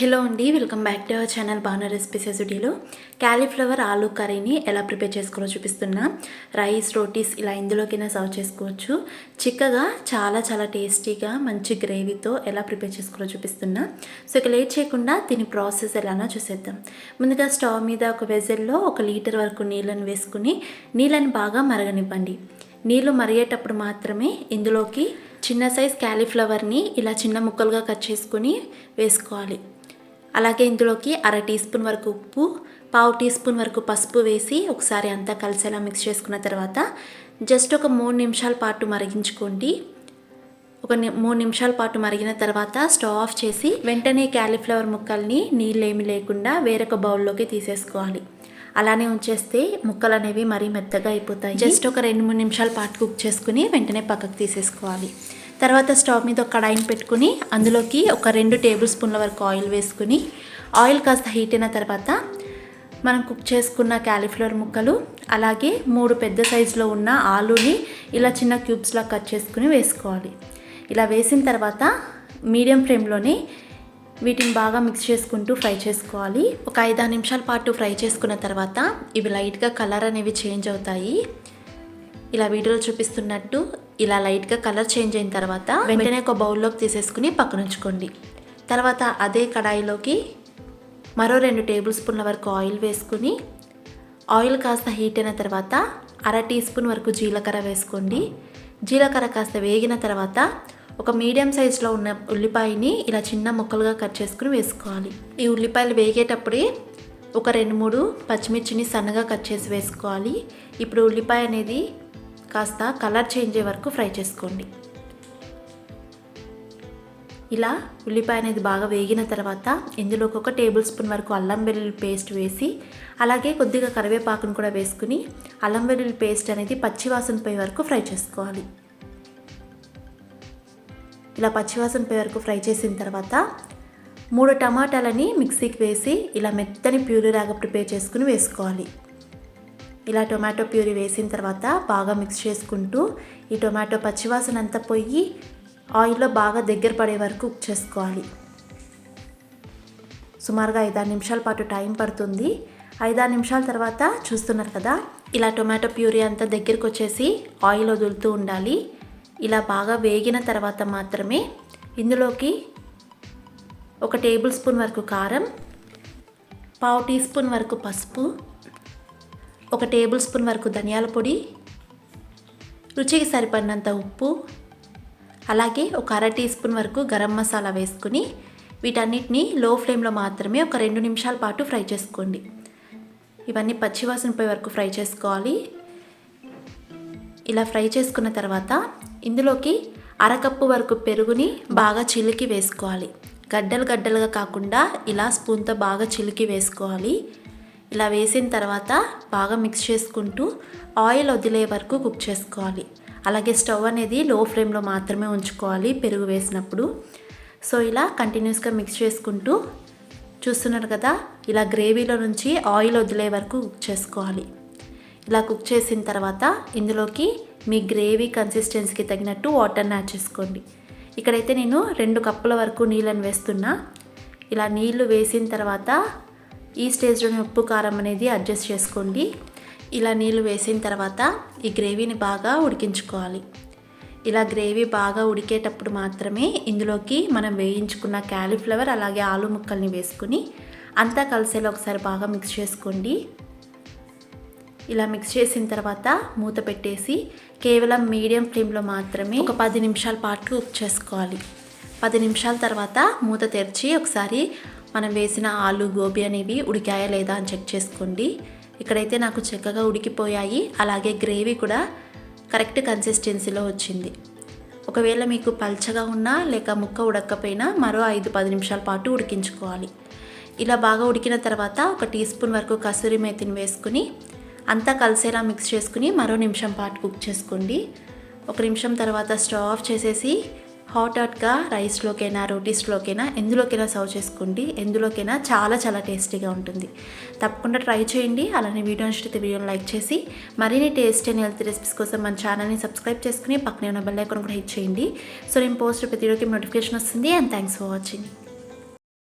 Hello అండి welcome back to our channel Bhanu recipes ఎసుడీలో cauliflower aloo కర్రీని ఎలా ప్రిపేర్ చేసుకోవాలో చూపిస్తున్నా. రైస్ రోటీస్ ఇలా ఇందులోకైనా సర్వ్ చేసుకోవచ్చు. చిక్కగా చాలా చాలా టేస్టీగా మంచి గ్రేవీతో ఎలా ప్రిపేర్ చేసుకోవాలో చూపిస్తున్నా. సో ఇక లేట్ చేయకుండా దీని ప్రాసెస్ ఎలానో చూసేద్దాం. ముందుగా స్టవ్ మీద ఒక వెజల్లో ఒక లీటర్ వరకు నీళ్ళని వేసుకుని నీళ్ళని బాగా మరగనివ్వండి. నీళ్ళు మరిగేటప్పుడు మాత్రమే ఇందులోకి చిన్న సైజ్ క్యాలీఫ్లవర్ని ఇలా చిన్న ముక్కలుగా కట్ చేసుకుని వేసుకోవాలి. అలాగే ఇందులోకి అర టీ స్పూన్ వరకు ఉప్పు పావు టీ స్పూన్ వరకు పసుపు వేసి ఒకసారి అంతా కలిసేలా మిక్స్ చేసుకున్న తర్వాత జస్ట్ ఒక మూడు నిమిషాల పాటు మరిగించుకోండి. ఒక ని- మూడు నిమిషాల పాటు మరిగిన తర్వాత స్టవ్ ఆఫ్ చేసి వెంటనే క్యాలీఫ్లవర్ ముక్కల్ని నీళ్ళేమి లేకుండా వేరొక బౌల్లోకి తీసేసుకోవాలి. అలానే ఉంచేస్తే ముక్కలు అనేవి మరీ మెత్తగా అయిపోతాయి. జస్ట్ ఒక రెండు మూడు నిమిషాల పాటు కుక్ చేసుకుని వెంటనే పక్కకు తీసేసుకోవాలి. తర్వాత స్టవ్ మీద ఒక కడాయిని పెట్టుకుని అందులోకి ఒక రెండు టేబుల్ స్పూన్ల వరకు ఆయిల్ వేసుకుని ఆయిల్ కాస్త హీట్ అయిన తర్వాత మనం కుక్ చేసుకున్న క్యాలీఫ్లవర్ ముక్కలు అలాగే మూడు పెద్ద సైజులో ఉన్న ఆలూని ఇలా చిన్న క్యూబ్స్లా కట్ చేసుకుని వేసుకోవాలి. ఇలా వేసిన తర్వాత మీడియం ఫ్లేమ్లోనే వీటిని బాగా మిక్స్ చేసుకుంటూ ఫ్రై చేసుకోవాలి. ఒక ఐదు నిమిషాల పాటు ఫ్రై చేసుకున్న తర్వాత ఇవి లైట్గా కలర్ అనేవి చేంజ్ అవుతాయి. ఇలా వీడియోలో చూపిస్తున్నట్టు ఇలా లైట్గా కలర్ చేంజ్ అయిన తర్వాత వెంటనే ఒక బౌల్లోకి తీసేసుకుని పక్కన ఉంచుకోండి తర్వాత అదే కడాయిలోకి మరో రెండు టేబుల్ స్పూన్ల వరకు ఆయిల్ వేసుకుని ఆయిల్ కాస్త హీట్ అయిన తర్వాత అర టీ స్పూన్ వరకు జీలకర్ర వేసుకోండి. జీలకర్ర కాస్త వేగిన తర్వాత ఒక మీడియం సైజులో ఉన్న ఉల్లిపాయని ఇలా చిన్న ముక్కలుగా కట్ చేసుకుని వేసుకోవాలి. ఈ ఉల్లిపాయలు వేగేటప్పుడే ఒక రెండు మూడు పచ్చిమిర్చిని సన్నగా కట్ చేసి వేసుకోవాలి. ఇప్పుడు ఉల్లిపాయ అనేది కాస్త కలర్ చేంజ్ అయ్యే వరకు ఫ్రై చేసుకోండి. ఇలా ఉల్లిపాయ అనేది బాగా వేగిన తర్వాత ఇందులోకి ఒక టేబుల్ స్పూన్ వరకు అల్లం వెల్లుల్లి పేస్ట్ వేసి అలాగే కొద్దిగా కరివేపాకును కూడా వేసుకుని అల్లం వెల్లుల్లి పేస్ట్ అనేది పచ్చివాసన పోయే వరకు ఫ్రై చేసుకోవాలి. ఇలా పచ్చివాసన పోయే వరకు ఫ్రై చేసిన తర్వాత మూడు టమాటాలని మిక్సీకి వేసి ఇలా మెత్తని ప్యూరీ లాగా ప్రిపేర్ చేసుకుని వేసుకోవాలి. ఇలా టొమాటో ప్యూరీ వేసిన తర్వాత బాగా మిక్స్ చేసుకుంటూ ఈ టొమాటో పచ్చివాసన అంతా పోయి ఆయిల్లో బాగా దగ్గర పడే వరకు కుక్ చేసుకోవాలి. సుమారుగా ఐదారు నిమిషాల పాటు టైం పడుతుంది. ఐదారు నిమిషాల తర్వాత చూస్తున్నారు కదా ఇలా టొమాటో ప్యూరీ అంతా దగ్గరకు వచ్చేసి ఆయిల్ వదులుతూ ఉండాలి. ఇలా బాగా వేగిన తర్వాత మాత్రమే ఇందులోకి ఒక టేబుల్ స్పూన్ వరకు కారం పావు టీ స్పూన్ వరకు పసుపు ఒక టేబుల్ స్పూన్ వరకు ధనియాల పొడి రుచికి సరిపడినంత ఉప్పు అలాగే ఒక అర టీ స్పూన్ వరకు గరం మసాలా వేసుకుని వీటన్నిటిని లో ఫ్లేమ్లో మాత్రమే ఒక రెండు నిమిషాల పాటు ఫ్రై చేసుకోండి. ఇవన్నీ పచ్చివాసన పోయే వరకు ఫ్రై చేసుకోవాలి. ఇలా ఫ్రై చేసుకున్న తర్వాత ఇందులోకి అరకప్పు వరకు పెరుగుని బాగా చిలికి వేసుకోవాలి. గడ్డలు గడ్డలుగా కాకుండా ఇలా స్పూన్తో బాగా చిలికి వేసుకోవాలి. ఇలా వేసిన తర్వాత బాగా మిక్స్ చేసుకుంటూ ఆయిల్ వదిలే వరకు కుక్ చేసుకోవాలి. అలాగే స్టవ్ అనేది లో ఫ్లేమ్లో మాత్రమే ఉంచుకోవాలి పెరుగు వేసినప్పుడు. సో ఇలా కంటిన్యూస్గా మిక్స్ చేసుకుంటూ చూస్తున్నారు కదా ఇలా గ్రేవీలో నుంచి ఆయిల్ వదిలే వరకు కుక్ చేసుకోవాలి. ఇలా కుక్ చేసిన తర్వాత ఇందులోకి మీ గ్రేవీ కన్సిస్టెన్సీకి తగినట్టు వాటర్ని యాడ్ చేసుకోండి. ఇక్కడైతే నేను రెండు కప్పుల వరకు నీళ్ళని వేస్తున్నా. ఇలా నీళ్ళు వేసిన తర్వాత ఈ స్టేజ్లోనే ఉప్పు కారం అనేది అడ్జస్ట్ చేసుకోండి. ఇలా నీళ్ళు వేసిన తర్వాత ఈ గ్రేవీని బాగా ఉడికించుకోవాలి. ఇలా గ్రేవీ బాగా ఉడికేటప్పుడు మాత్రమే ఇందులోకి మనం వేయించుకున్న క్యాలీఫ్లవర్ అలాగే ఆలు ముక్కల్ని వేసుకుని అంతా కలిసేలా ఒకసారి బాగా మిక్స్ చేసుకోండి. ఇలా మిక్స్ చేసిన తర్వాత మూత పెట్టేసి కేవలం మీడియం ఫ్లేమ్లో మాత్రమే ఒక పది నిమిషాల పాటు కుక్ చేసుకోవాలి. పది నిమిషాల తర్వాత మూత తెరిచి ఒకసారి మనం వేసిన ఆలు గోబీ అనేవి ఉడికాయా లేదా అని చెక్ చేసుకోండి. ఇక్కడైతే నాకు చక్కగా ఉడికిపోయాయి. అలాగే గ్రేవీ కూడా కరెక్ట్ కన్సిస్టెన్సీలో వచ్చింది. ఒకవేళ మీకు పల్చగా ఉన్నా లేక ముక్క ఉడకపోయినా మరో ఐదు పది నిమిషాల పాటు ఉడికించుకోవాలి. ఇలా బాగా ఉడికిన తర్వాత ఒక టీ స్పూన్ వరకు కసూరి మేతిని వేసుకుని అంతా కలిసేలా మిక్స్ చేసుకుని మరో నిమిషం పాటు కుక్ చేసుకోండి. ఒక నిమిషం తర్వాత స్టవ్ ఆఫ్ చేసేసి హాట్ హాట్గా రైస్లోకైనా రోటీస్లోకైనా ఎందులోకైనా సర్వ్ చేసుకోండి ఎందులోకైనా చాలా చాలా టేస్టీగా ఉంటుంది. తప్పకుండా ట్రై చేయండి. అలానే వీడియో నచ్చితే వీడియోని లైక్ చేసి మరిన్ని టేస్ట్ అండ్ హెల్త్ రెసిపీస్ కోసం మన ఛానల్ని సబ్స్క్రైబ్ చేసుకుని పక్కనే ఉన్న బెల్ ఐకాన్ కూడా హిట్ చేయండి. సో నేను పోస్ట్ ప్రతి వీడియోకి నోటిఫికేషన్ వస్తుంది అండ్ థ్యాంక్స్ ఫర్ వాచింగ్.